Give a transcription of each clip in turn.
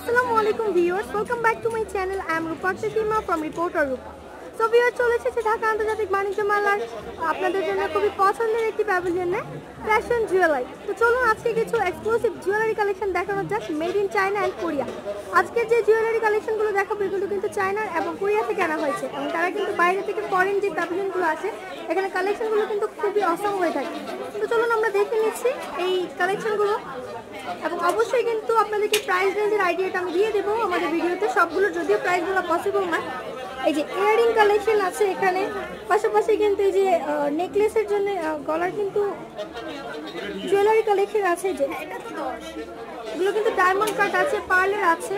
Assalamualaikum, viewers, welcome back to my channel. I am Rupak Fatima from Reporter Rupak. So viewer চলে এসেছে ঢাকা আন্তর্জাতিক বাণিজ্য মেলার, আপনাদের জন্য খুবই পছন্দের একটি প্যাভিলিয়নে ফ্যাশন জুয়েলারি তো চলুন আজকে কিছু এক্সক্লুসিভ জুয়েলারি কালেকশন দেখানো যাক made in China and Korea আজকের যে জুয়েলারি কালেকশনগুলো দেখাবো, এগুলো কিন্তু চায়নার এবং কোরিয়া থেকে আনা হয়েছে এবং তারা কিন্তু বাইরে থেকে ফরেন যে প্যাভিলিয়নগুলো আছে, এখানে কালেকশনগুলো কিন্তু খুবই অসম হয়ে থাকে। তো চলুন আমরা দেখে নিচ্ছি এই কালেকশনগুলো এবং অবশ্যই কিন্তু আপনাদেরকে প্রাইস রেঞ্জের আইডিয়াটা আমি দিয়ে দেবো আমাদের ভিডিওতে সবগুলোর যদিও প্রাইসগুলো পসিবল না এই যে ইয়ারিং কালেকশন আছে এখানে পাশাপাশি কিন্তু এই যে নেকলেসের জন্য গলার কিন্তু জুয়েলারি কালেকশন আছে যে। এগুলো কিন্তু ডায়মন্ড কাট আছে পার্লার আছে।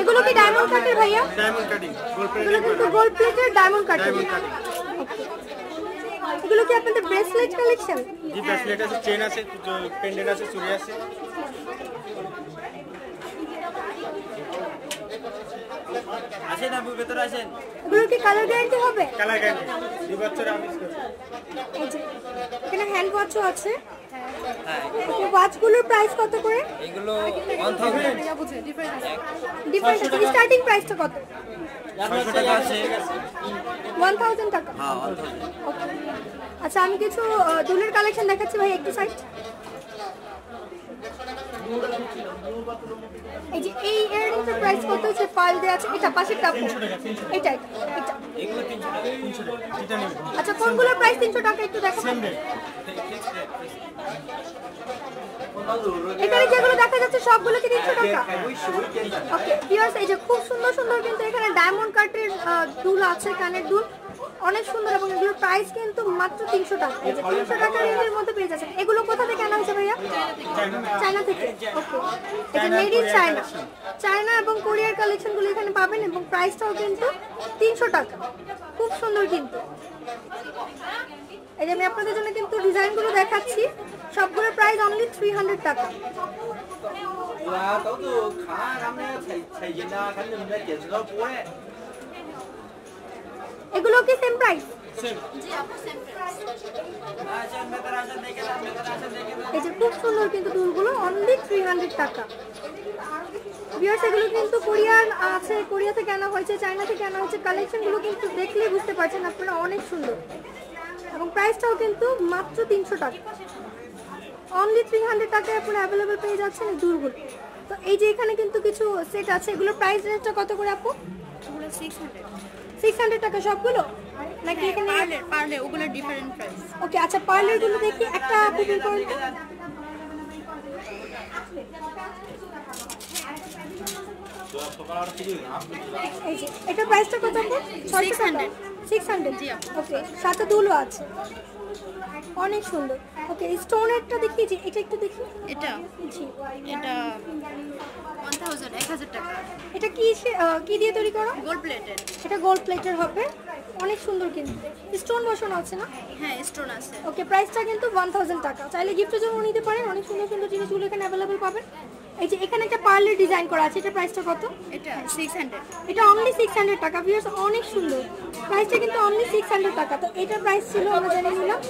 এগুলো কি ডায়মন্ড কাটের ভাইয়া? ডায়মন্ড কাটিং গোল্ড এগুলো কিন্তু গোল্ড প্লেটের ডায়মন্ড কাটের ডায়মন্ড কাটিং এগুলো কি আপনাদের ব্রেসলেট কালেকশন জি ব্রেসলেট আছে চেন আছে পেন্ডেন্ট আছে চুড়ি আছে। আসেন আপু ভেতরে আসেন। এগুলো কি কালার গ্যারান্টি হবে? কালার গ্যারান্টি দুই বছর এই যে, এখানে হ্যান্ড ওয়াচও আছে। ওয়াচগুলোর প্রাইস কত করে? এগুলো 1000 ডিফারেন্ট আছে স্টার্টিং প্রাইসটা কত? 500 টাকা আছে। ওয়ান থাউজেন্ড টাকা। হ্যাঁ 1000 আচ্ছা আমি কিছু দুলের কালেকশন দেখাচ্ছি ভাই একটু সাইড এই যে এই ইয়াররিংটার প্রাইস কত হচ্ছে? পাল দেওয়া আছে এটা পাশের কাপ এটা এটা। এগুলো 300 টাকা। 300 টাকা। এটা নেব আচ্ছা কোনগুলোর প্রাইস তিনশো টাকা একটু দেখো? সেম রেট এখানে যেগুলো দেখা যাচ্ছে সবগুলো কি তিনশো টাকা? ওকে ভিউয়ার্স এই যে খুব সুন্দর সুন্দর কিন্তু এখানে ডায়মন্ড কাটের দুল আছে কানের দুল। অনেক সুন্দর এবং এগুলোর প্রাইস কিন্তু মাত্র তিনশো টাকা। তিনশো টাকা রেঞ্জের মধ্যে পেয়ে যাচ্ছেন। এগুলো কোথা থেকে আনা হয়েছে ভাইয়া? চায়না থেকে। ওকে যে মেড ইন চায়না চায়না এবং কোরিয়ার কালেকশনগুলো এখানে পাবেন এবং প্রাইসটাও কিন্তু তিনশো টাকা। খুব সুন্দর কিন্তু। এই যে আমি আপনাদের জন্য কিন্তু ডিজাইনগুলো দেখাচ্ছি। সবগুলোর প্রাইস অনলি থ্রি হান্ড্রেড টাকা। এগুলো কি সেম প্রাইস এই যে খুব সুন্দর কিন্তু দুলগুলো অনলি থ্রি হান্ড্রেড টাকা। বিয়ার্স এগুলো কিন্তু কোরিয়ান আছে কোরিয়া থেকে আনা হয়েছে চায়না থেকে আনা হয়েছে। কালেকশনগুলো কিন্তু দেখলেই বুঝতে পারছেন আপনারা অনেক সুন্দর। এবং প্রাইসটাও কিন্তু মাত্র তিনশো টাকা। অনলি থ্রি হান্ড্রেড টাকায় আপনারা অ্যাভেলেবেল পেয়ে যাচ্ছেন এই দুলগুলো। তো এই যে এখানে কিন্তু কিছু সেট আছে এগুলোর প্রাইস রেঞ্জটা কত করে আপু? সিক্স হান্ড্রেড টাকা সবগুলো? নাকি এখানে পার্লে পার্লে ওগুলো ডিফারেন্ট প্রাইস ওকে আচ্ছা পার্লারগুলো দেখি। একটা বের করেন এটার প্রাইসটা কত আপু? 600 600 জি ওকে সাথে দুলও আছে। অনেক সুন্দর। ওকে স্টোনেরটা দেখি যে এটা একটু দেখি। এটা। জি। এটা ওয়ান থাউজেন্ড এক হাজার টাকা এটা কি কি দিয়ে তৈরি করো? গোল্ড প্লেটেড এটা গোল্ড প্লেটের হবে। অনেক সুন্দর কিন্তু। স্টোন বসানো আছে না? হ্যাঁ স্টোন আছে। ওকে প্রাইসটা কিন্তু ওয়ান থাউজেন্ড টাকা। চাইলে গিফটের জন্য নিতে পারেন। অনেক সুন্দর সুন্দর জিনিসগুলো এখানে অ্যাভেলেবেল পাবেন। এই যে এখানে একটা পার্লের ডিজাইন করা আছে। এটা প্রাইসটা কত? এটা সিক্স হান্ড্রেড এটা অনলি সিক্স হান্ড্রেড টাকা ভিউয়ার্স অনেক সুন্দর। প্রাইসটা কিন্তু অনলি সিক্স হান্ড্রেড টাকা। তো এটার প্রাইস ছিল আমরা জেনে নিলাম।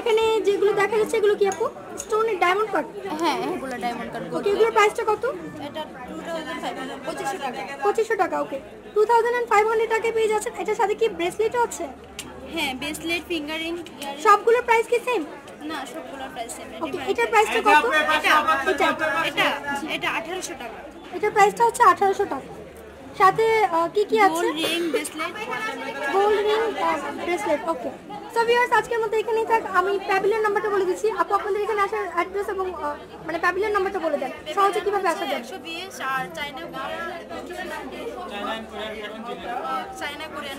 এখানে যেগুলো দেখা যাচ্ছে এগুলো কি আপু? স্টোনের ডায়মন্ড কাট হ্যাঁ এগুলো ডায়মন্ড কাট ওকে এগুলোর প্রাইসটা কত? এটা টু থাউজেন্ড ফাইভ হান্ড্রেড পঁচিশশো টাকা। পঁচিশশো টাকা okay two thousand and five hundred টাকায় পেয়ে যাচ্ছেন। এটার সাথে কি ব্রেসলেটও আছে? হ্যাঁ ব্রেসলেট ফিঙ্গারিং সবগুলোর প্রাইস কি সেম না সবগুলো প্রাইস সেম ওকে এটার প্রাইসটা কত? এটা এটা এটা আঠারোশো টাকা। এটার প্রাইসটা হচ্ছে আঠারোশো টাকা। সাথে কি কি আছে? Gold ring bracelet gold ring bracelet okay so viewers আজকের মতো এখানেই থাক। আমি প্যাভিলিয়ন নাম্বারটা বলে দিচ্ছি। আপু আপনাদের এখানে আসার অ্যাড্রেস এবং মানে প্যাভিলিয়ন নাম্বারটা বলে দেন। সহজে কীভাবে আসা যায় আর চাইনা চাইনা কোরিয়ান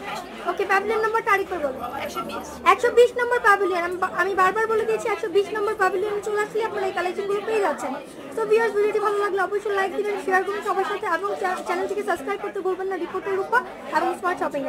ওকে প্যাভিলিয়ন নাম্বারটা আরেকবার বলুন। একশো বিশ। একশো বিশ নম্বর প্যাভিলিয়ন আমি বারবার বলে দিয়েছি একশো বিশ নম্বর প্যাভিলিয়ন চলে আসলে আপনারা এই কালেকশনগুলো পেয়ে যাচ্ছেন। তো ভিউয়ার্স ভিডিওটি ভালো লাগলে অবশ্যই লাইক দিবেন শেয়ার করুন সবার সাথে এবং চ্যানেলটিকে সাবস্ক্রাইব করতে ভুলবেন না রিপোর্টের উপর এবং স্মার্ট শপিং